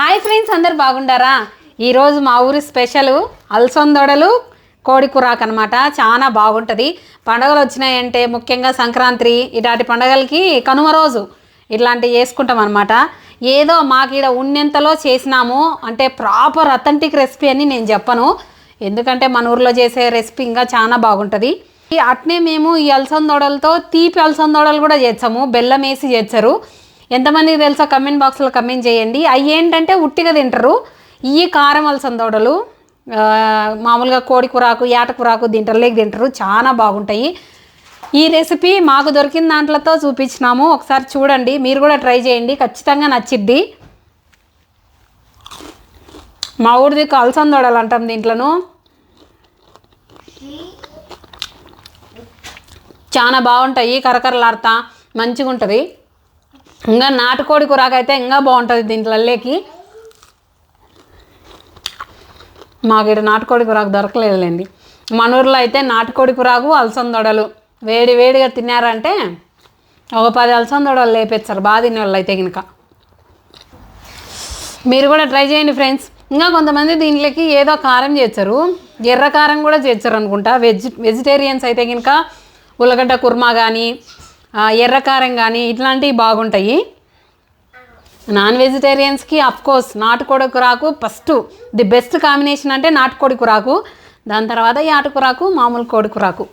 Hi friends అందరు బాగుండారా? ఈరోజు మా ఊరి స్పెషల్ అలసందొడలు కోడి కూరాకు అనమాట చాలా బాగుంటుంది. పండగలు వచ్చినాయంటే ముఖ్యంగా సంక్రాంతి ఇలాంటి పండగలకి కనుమ రోజు ఇట్లాంటివి చేసుకుంటాం అనమాట ఏదో మాకు ఇక్కడ ఉన్నంతలో చేసినాము అంటే ప్రాపర్ అథెంటిక్ రెసిపీ అని నేను చెప్పను. ఎందుకంటే మన ఊర్లో చేసే రెసిపీ ఇంకా చాలా బాగుంటుంది. అట్నే మేము ఈ అలసందొడలతో తీపి అలసందొడలు కూడా చేస్తాము. బెల్లం వేసి చేస్తారు. ఎంతమందికి తెలుసో? కమెంట్ బాక్స్లో కమెంట్ చేయండి. అవి ఏంటంటే ఉట్టిగా తింటారు. ఈ కారం అలసందోడలు మామూలుగా కోడి కూరాకు ఏట కూరాకు తింటారులేక తింటారు. చాలా బాగుంటాయి. ఈ రెసిపీ మాకు దొరికిన దాంట్లతో చూపించినాము. ఒకసారి చూడండి. మీరు కూడా ట్రై చేయండి. ఖచ్చితంగా నచ్చిద్ది. మా ఊరిది అలసందోడలు అంటాం దీంట్లోనూ. చాలా బాగుంటాయి. కరకరలాడతా. మంచిగా ఉంటుంది ఇంకా నాటుకోడి కూరకైతే ఇంకా బాగుంటుంది దీంట్లోకి మాకు ఇక్కడ నాటుకోడి కూరాకు దొరకలేదులేండి. మన ఊర్లో అయితే నాటుకోడి కూరాకు అలసందొడలు వేడి వేడిగా తిన్నారంటే ఒక పది అలసందొడలు లేపేస్తారు బాగా తినే వాళ్ళు అయితే కనుక మీరు కూడా ట్రై చేయండి ఫ్రెండ్స్. ఇంకా కొంతమంది దీంట్లోకి ఏదో కారం చేస్తారు ఎర్ర కారం కూడా చేస్తారు అనుకుంటా. వెజ్ వెజిటేరియన్స్ అయితే కనుక ఉల్లగడ్డ కుర్మా కానీ ఎర్ర కారం కానీ ఇట్లాంటివి బాగుంటాయి. నాన్ వెజిటేరియన్స్కి కోర్స్ నాటుకోడి కూరాకు ఫస్ట్ ది బెస్ట్ కాంబినేషన్ అంటే నాటుకోడి కూరాకు దాని తర్వాత ఈ ఆటుకూరాకు మామూలు కోడి కూరాకు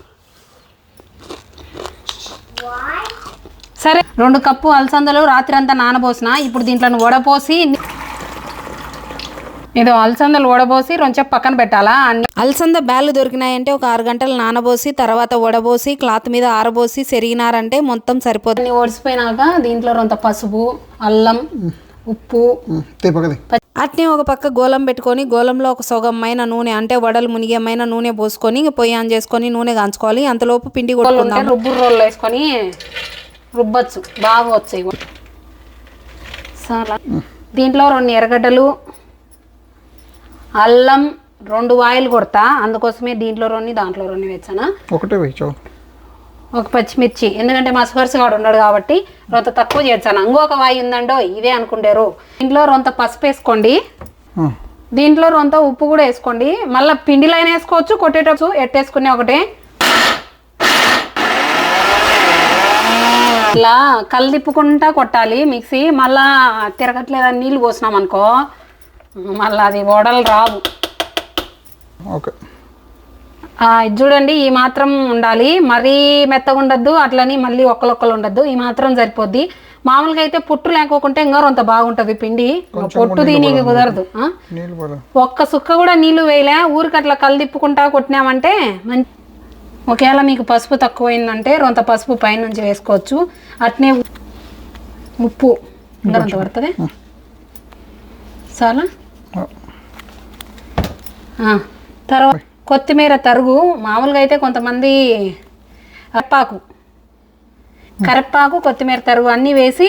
సరే రెండు కప్పు అలసందలు రాత్రి అంతా నానబోసిన ఇప్పుడు దీంట్లో వడపోసి ఏదో అలసందలు వడబోసి కొంచెం పక్కన పెట్టాలా? అన్ని అలసంద బ్యాళ్ళు దొరికినాయంటే ఒక ఆరు గంటలు నానబోసి తర్వాత వడబోసి క్లాత్ మీద ఆరబోసి సెరిగినారంటే మొత్తం సరిపోతుంది ఓడిసిపోయినాక దీంట్లో కొంత పసుపు అల్లం ఉప్పు. అట్నే ఒక పక్క గోలం పెట్టుకొని గోలంలో ఒక సగమైన నూనె అంటే వడలు మునిగమైన నూనె పోసుకొని ఇంక పొయ్యి ఆన్ చేసుకొని నూనె కాంచుకోవాలి. అంతలోపు పిండి కొట్టుకుందాం రుబ్బు రోళ్ళు వేసుకొని రుబ్బచ్చు. బాగా వచ్చాయి. కూడా. దీంట్లో రెండు ఎర్రగడ్డలు అల్లం రెండు వాయిలు కొడతా. అందుకోసమే దీంట్లో రెండు దాంట్లో రెండు వేసానా? ఒకటే వేయి చాలు ఒక పచ్చిమిర్చి. ఎందుకంటే మా సుహర్స్ గాడు ఉన్నాడు కాబట్టి రొంత తక్కువ చేస్తాను ఇంకొక వాయి ఉందండో ఇదే అనుకుంటారు. దీంట్లో రొంత పసుపు వేసుకోండి. దీంట్లో రొంత ఉప్పు కూడా వేసుకోండి. మళ్ళీ పిండిలో అయినా వేసుకోవచ్చు కొట్టేటప్పుడు ఎట్టేసుకునే ఒకటే. ఇలా కళ్ళు తిప్పుకుంటా కొట్టాలి మిక్సీ. మళ్ళా తిరగట్లేదని నీళ్ళు పోసినాం అనుకో మళ్ళీ అది వడలు రావు. ఓకే. ఇది చూడండి ఈ మాత్రం ఉండాలి. మరీ మెత్తగా ఉండద్దు అట్లని మళ్ళీ ఒక్కలొక్కలు ఉండద్దు. ఈ మాత్రం సరిపోద్ది. మామూలుగా అయితే పుట్టు లేకోకుంటే ఇంకా రొంత బాగుంటుంది పిండి. పొట్టు దీనికి కుదరదు. ఒక్క సుక్క కూడా నీళ్ళు వేయలే. ఊరికి అట్లా కళ్ళు తిప్పుకుంటా కొట్టినామంటే మంచి ఒకవేళ మీకు పసుపు తక్కువైందంటే రొంత పసుపు పైనుంచి వేసుకోవచ్చు. అట్నే ఉప్పు. రొంత పడుతుంది. చాలా తర్వాత కొత్తిమీర తరుగు మామూలుగా అయితే కొంతమంది కరపాకు కరపాకు కొత్తిమీర తరుగు అన్నీ వేసి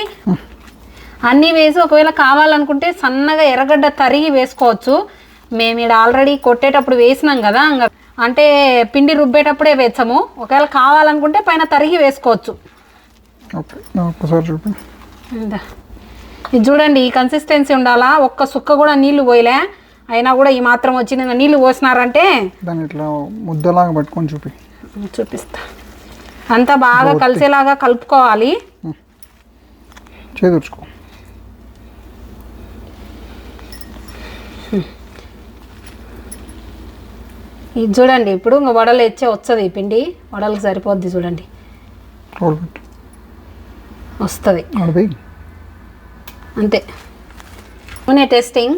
అన్నీ వేసి ఒకవేళ కావాలనుకుంటే సన్నగా ఎర్రగడ్డ తరిగి వేసుకోవచ్చు. మేము ఇక్కడ ఆల్రెడీ కొట్టేటప్పుడు వేసినాం కదా అంటే పిండి రుబ్బేటప్పుడే వేసాము. ఒకవేళ కావాలనుకుంటే పైన తరిగి వేసుకోవచ్చు. ఇది చూడండి ఈ కన్సిస్టెన్సీ ఉండాలా? ఒక్క సుక్క కూడా నీళ్ళు పోయలే. అయినా కూడా ఈ మాత్రం వచ్చింది ఇంకా నీళ్ళు పోసినారంటే దాన్ని ఇట్లా ముద్దలాగా పట్టుకొని చూపి. చూపిస్తా. అంతా బాగా కలిసేలాగా కలుపుకోవాలి. చేదుర్చుకో. ఇది చూడండి ఇప్పుడు ఇంకా వడలు ఎచ్చే వస్తుంది ఈ పిండి. వడలకు సరిపోద్ది చూడండి. వస్తుంది. అంతే. నూనె టెస్టింగ్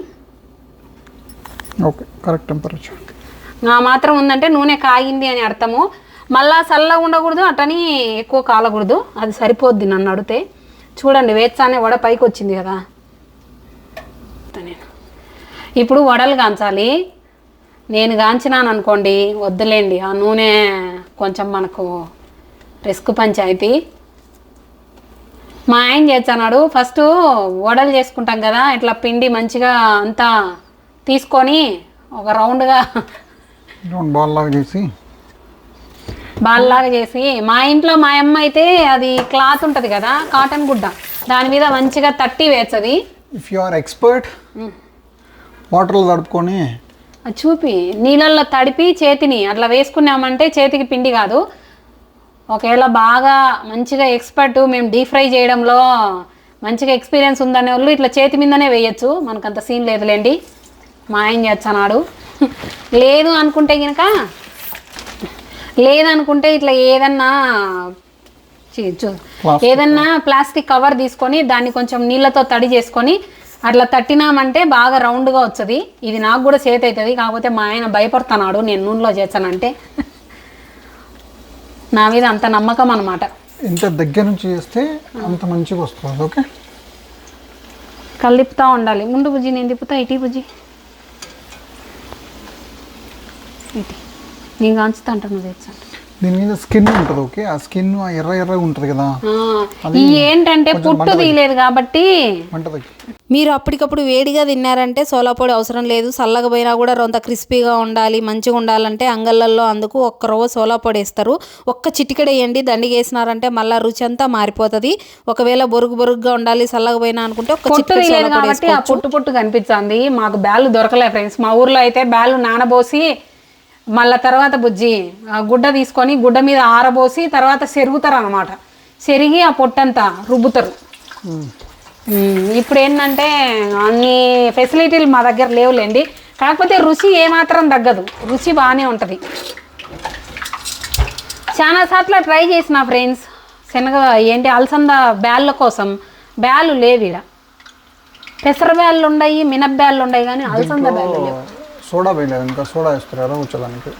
ఓకే కరెక్ట్ టెంపరేచర్ నా మాత్రం ఉందంటే నూనె కాగింది అని అర్థము. మళ్ళా చల్లగా ఉండకూడదు అటని ఎక్కువ కాలకూడదు. అది సరిపోద్ది నన్ను అడిగితే. చూడండి వేచానే వడ పైకి వచ్చింది కదా. నేను ఇప్పుడు వడలు కాంచాలి. నేను కాంచినాను అనుకోండి వద్దులేండి. ఆ నూనె కొంచెం మనకు రిస్క్ పంచాయతీ. మా ఆయన చేస్తున్నాడు ఫస్ట్ వడలు చేసుకుంటాం కదా ఇట్లా పిండి మంచిగా అంతా తీసుకొని ఒక రౌండ్గా రౌండ్ బాల్ లాగా చేసి. బాల్లాగా చేసి మా ఇంట్లో మా అమ్మ అయితే అది క్లాత్ ఉంటుంది కదా కాటన్ గుడ్డ దాని మీద మంచిగా తట్టి వేస్తుంది. ఇఫ్ యు ఆర్ ఎక్స్పర్ట్ వాటర్లో తడుపుకొని. చూపి నీళ్ళల్లో తడిపి చేతిని అట్లా వేసుకున్నామంటే చేతికి పిండి కాదు. ఒకవేళ బాగా మంచిగా ఎక్స్పర్ట్ మేము డీప్ ఫ్రై చేయడంలో మంచిగా ఎక్స్పీరియన్స్ ఉందనే వాళ్ళు ఇట్లా చేతి మీదనే వేయచ్చు మనకంత సీన్ లేదులేండి. మా ఆయన చేస్తున్నాడు లేదు అనుకుంటే కనుక లేదనుకుంటే ఇట్లా ఏదన్నా. ఏదన్నా ప్లాస్టిక్ కవర్ తీసుకొని దాన్ని కొంచెం నీళ్ళతో తడి చేసుకొని అట్లా తట్టినామంటే బాగా రౌండ్గా వస్తుంది. ఇది నాకు కూడా చేతి అవుతుంది కాకపోతే మా ఆయన భయపడుతున్నాడు. నేను నూనెలో చేస్తానంటే. నా మీద అంత నమ్మకం అనమాట ఎంత దగ్గర నుంచి చేస్తే అంత మంచిగా వస్తుంది. ఓకే? కలిపుతా ఉండాలి. ముందు బుజ్జి నేను తిప్పుతా. ఇటీ బుజ్జి. ఇటీ నేను కాంచుతా అంటాను నువ్వు దీని మీద స్కిన్ ఉంటుంది ఓకే? ఆ స్కిన్ ఎర్ర ఎర్రగా ఉంటుంది కదా? ఈ ఏంటంటే పుట్టు తీయలేదు కాబట్టి మీరు అప్పటికప్పుడు వేడిగా తిన్నారంటే సోలా పొడి అవసరం లేదు. చల్లగా పోయినా కూడా రొంత క్రిస్పీగా ఉండాలి మంచిగా ఉండాలంటే అంగళ్ళల్లో అందుకు ఒక్క రవ్వ సోలా పొడి వేస్తారు. ఒక్క చిటికెడ వేయండి దండిగా వేసినారంటే మళ్ళీ రుచి అంతా మారిపోతుంది. ఒకవేళ బొరుగు బొరుగుగా ఉండాలి చల్లగా పోయినా అనుకుంటే ఒక్క పుట్టు తీయలేదు కాబట్టి ఆ పుట్టు పుట్టు కనిపించింది. మాకు బ్యాలు దొరకలే ఫ్రెండ్స్. మా ఊర్లో అయితే బ్యాలు నానబోసి మళ్ళా తర్వాత బుజ్జి ఆ గుడ్డ తీసుకొని గుడ్డ మీద ఆరబోసి తర్వాత సెరుగుతారు అనమాట సెరిగి ఆ పొట్టంతా రుబ్బుతారు. ఇప్పుడు ఏంటంటే అన్ని ఫెసిలిటీలు మా దగ్గర లేవులేండి. కాకపోతే రుచి ఏమాత్రం తగ్గదు. రుచి బాగానే ఉంటుంది. చాలా సార్లు ట్రై చేసిన ఫ్రెండ్స్ శనగ ఏంటి అలసంద బ్యాళ్ళ కోసం. బ్యాలు లేవు ఈడ పెసర బ్యాళ్ళు ఉన్నాయి మినప్ బ్యాళ్ళు ఉన్నాయి కానీ అలసంద బ్యాళ్ళు లేవు. సోడా వేయలేదు ఇంకా సోడా వేస్తారు వచ్చేదానికి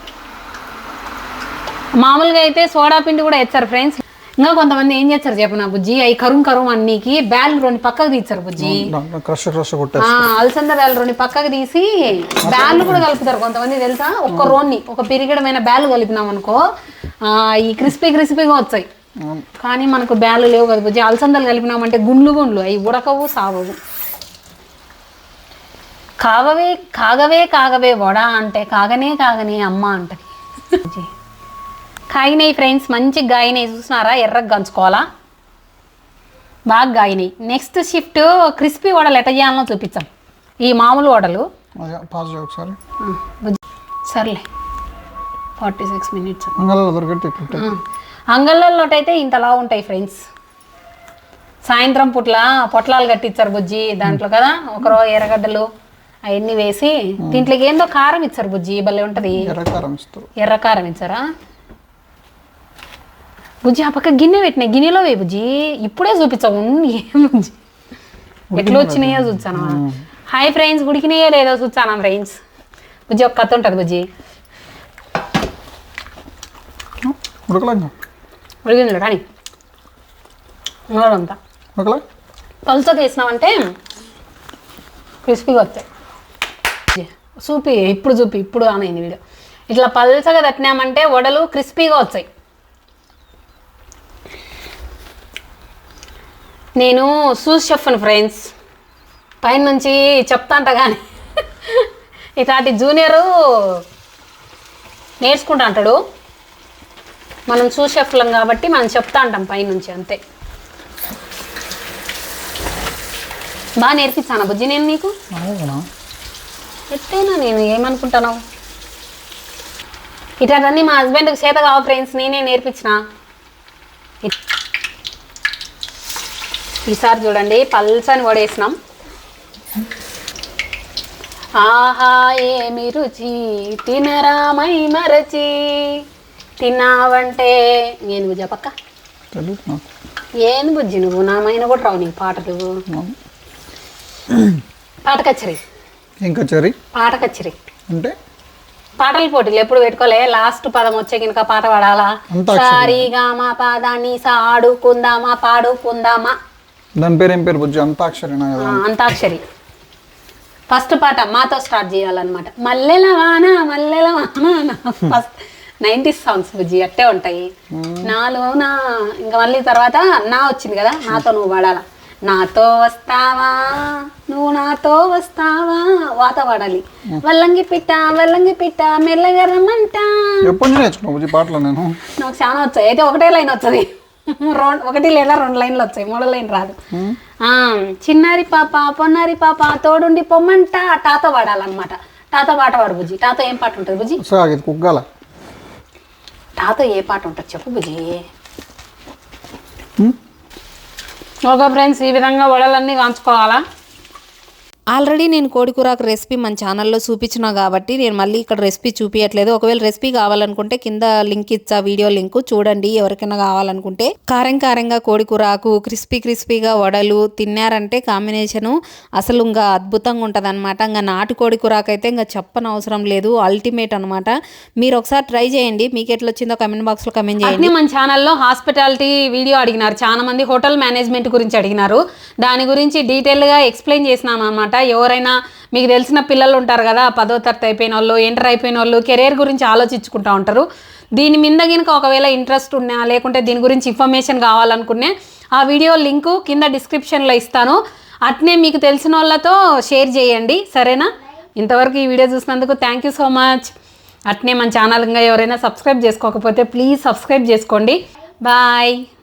మామూలుగా అయితే సోడా పిండి కూడా వేస్తారు ఫ్రెండ్స్. ఇంకా కొంతమంది ఏం చేస్తారు చెప్పనా బుజ్జి? అవి కరుం కరుం అన్నికి బ్యాళ్ళు రెండు పక్కకు తీస్తారు బుజ్జి. క్రష్ క్రష్ అలసంద బ్యాళ్ళు రెండు పక్కకు తీసి బ్యాళ్ళు కూడా కలుపుతారు కొంతమంది తెలుసా? ఒక్క రోన్ని ఒక పిరిగడమైన బ్యాళ్ళు కలిపినాం అనుకో ఈ క్రిస్పీ క్రిస్పీగా వచ్చాయి. కానీ మనకు బ్యాళ్ళు లేవు కదా బుజ్జి. అలసందలు కలిపినామంటే గుండ్లు గుండ్లు అవి ఉడకవు సావవు. కాగవే కాగవే కాగవే వడ అంటే కాగనే కాగనే అమ్మ అంటది. కాగినాయి ఫ్రెండ్స్ మంచి గాయినాయి చూసినారా? ఎర్రగా గంచుకోవాలా? బాగా గాయినాయి. నెక్స్ట్ షిఫ్ట్ క్రిస్పీ వడలు ఎట్ట చేయాలో చూపించాం ఈ మామూలు వడలు. సర్లే. ఫార్టీ సిక్స్ మినిట్స్ అంగళ్ళల్లోటైతే ఇంతలా ఉంటాయి ఫ్రెండ్స్ సాయంత్రం పుట్ల పొట్లాలు కట్టించారు బుజ్జి దాంట్లో కదా ఒకరో ఎర్రగడ్డలు. అవన్నీ వేసి దీంట్లోకి ఏందో కారం ఇచ్చారు బుజ్జి భలే ఉంటుంది. ఎర్రకారం ఇస్తారు. ఎర్ర కారం ఇచ్చారా? బుజ్జి ఆ పక్క గిన్నె పెట్టిన గిన్నెలో వే బుజ్జి. ఇప్పుడే చూపించావు ఏం బుజ్జి? ఎట్లా వచ్చినాయో చూచాను హాయ్ ఫ్రెండ్స్ ఉడికినాయో లేదో చూచాను ఫ్రెండ్స్. బుజ్జి ఒక కథ ఉంటుంది బుజ్జి. ఉడికింది రాని. అంతా. వేసినామంటే క్రిస్పీగా వస్తాయి చూపి ఇప్పుడు చూపి ఇప్పుడు అనేది వీడియో. ఇట్లా పల్చగా తట్టినామంటే వడలు క్రిస్పీగా వచ్చాయి. నేను సూస్ చెప్పను ఫ్రెండ్స్. పైన నుంచి చెప్తాంట కానీ. ఇట్లాంటి జూనియరు నేర్చుకుంటా అంటాడు. మనం సూస్ కాబట్టి మనం చెప్తా అంటాం పైనుంచి అంతే. బాగా నేర్పించాను బుజ్జి నేను నీకు? ఎట్టయినా నేను ఏమనుకుంటాను? ఇట్లాంటివన్నీ మా హస్బెండ్కి చేత కావు ఫ్రెండ్స్ నేనే నేర్పించిన. ఈసారి చూడండి పల్సని వడేసినాం ఆహా ఏమి రుచి? తినరామై మరచి తిన్నావంటే నేను చెప్పక్క నాకు. ఏంది బుజ్జి నువ్వు? నా మైన కూడా రావు నీకు పాటలు. అవును. చెరి పాట కచ్చరి అంటే? పాటల పోటీలు ఎప్పుడు పెట్టుకోలే. లాస్ట్ పదం వచ్చే కనుక పాట పాడాలా? అంతాక్షరి. సారీగా మా పాదాన్ని సాడుకుందామా పాడుకుందామా? దాని పేరు ఏం పేరు బుజ్జి? కదా? అంతాక్షరి ఫస్ట్ పాట మాతో స్టార్ట్ చేయాలన్నమాట. మల్లెల వాన మల్లెల వాన. ఫస్ట్ నైంటీ సాంగ్స్ బుజ్జి అట్టే ఉంటాయి. నాలో నా ఇంకా మళ్ళీ తర్వాత నా వచ్చింది కదా నాతో నువ్వు పాడాలా? నాతో వస్తావా? నువ్వు నాతో వస్తావా? వాత పాడాలి వల్లంగి పిట్ట వల్లంగి పిట్ట మెల్లగా రమ్మంట. నుంచి నేర్చుకున్నావు పాటలు నేను? నాకు చాలా వచ్చాయి. అయితే ఒకటే లైన్ వస్తుంది రెండు ఒకటి లేదా రెండు లైన్లు వచ్చాయి. మూడో లైన్ రాదు. ఆ, చిన్నారి పాప పొన్నారి పాప తోడుండి పొమ్మంట టాతో పాడాలన్నమాట టాతో పాట పాడు బుజ్జి. టాతో ఏం పాట ఉంటుంది బుజ్జి? కుగ్గాల. టాతో ఏ పాట ఉంటుంది చెప్పు బుజ్జి. ఓకే ఫ్రెండ్స్ ఈ విధంగా వడలన్నీ కాంచుకోవాలా? ఆల్రెడీ నేను కోడికూరాకు రెసిపీ మన ఛానల్లో చూపించినా కాబట్టి నేను మళ్ళీ ఇక్కడ రెసిపీ చూపించట్లేదు ఒకవేళ రెసిపీ కావాలనుకుంటే కింద లింక్ ఇచ్చా వీడియో లింక్ చూడండి. ఎవరికైనా కావాలనుకుంటే కారం కారంగా కోడికూరాకు క్రిస్పీ క్రిస్పీగా వడలు తిన్నారంటే కాంబినేషను అసలు ఇంకా అద్భుతంగా ఉంటుంది అనమాట ఇంకా నాటు కోడికూరాకు అయితే ఇంకా చెప్పని అవసరం లేదు. అల్టిమేట్ అనమాట మీరు ఒకసారి ట్రై చేయండి. మీకు ఎట్లా వచ్చిందో కమెంట్ బాక్స్లో కమెంట్ చేయండి. మన ఛానల్లో హాస్పిటాలిటీ వీడియో అడిగినారు. చాలా మంది హోటల్ మేనేజ్మెంట్ గురించి అడిగినారు. దాని గురించి డీటెయిల్గా ఎక్స్ప్లెయిన్ చేసినాను అనమాట ఎవరైనా మీకు తెలిసిన పిల్లలు ఉంటారు కదా పదో తరగతి అయిపోయిన వాళ్ళు ఇంటర్ అయిపోయిన వాళ్ళు కెరీర్ గురించి ఆలోచించుకుంటూ ఉంటారు. దీని మీద కనుక ఒకవేళ ఇంట్రెస్ట్ ఉన్నా లేకుంటే దీని గురించి ఇన్ఫర్మేషన్ కావాలనుకునే ఆ వీడియో లింకు కింద డిస్క్రిప్షన్లో ఇస్తాను. అట్నే మీకు తెలిసిన వాళ్ళతో షేర్ చేయండి. సరేనా? ఇంతవరకు ఈ వీడియో చూసినందుకు థ్యాంక్ యూ సో మచ్ అట్నే మన ఛానల్ ఇంకా ఎవరైనా సబ్స్క్రైబ్ చేసుకోకపోతే ప్లీజ్ సబ్స్క్రైబ్ చేసుకోండి. బాయ్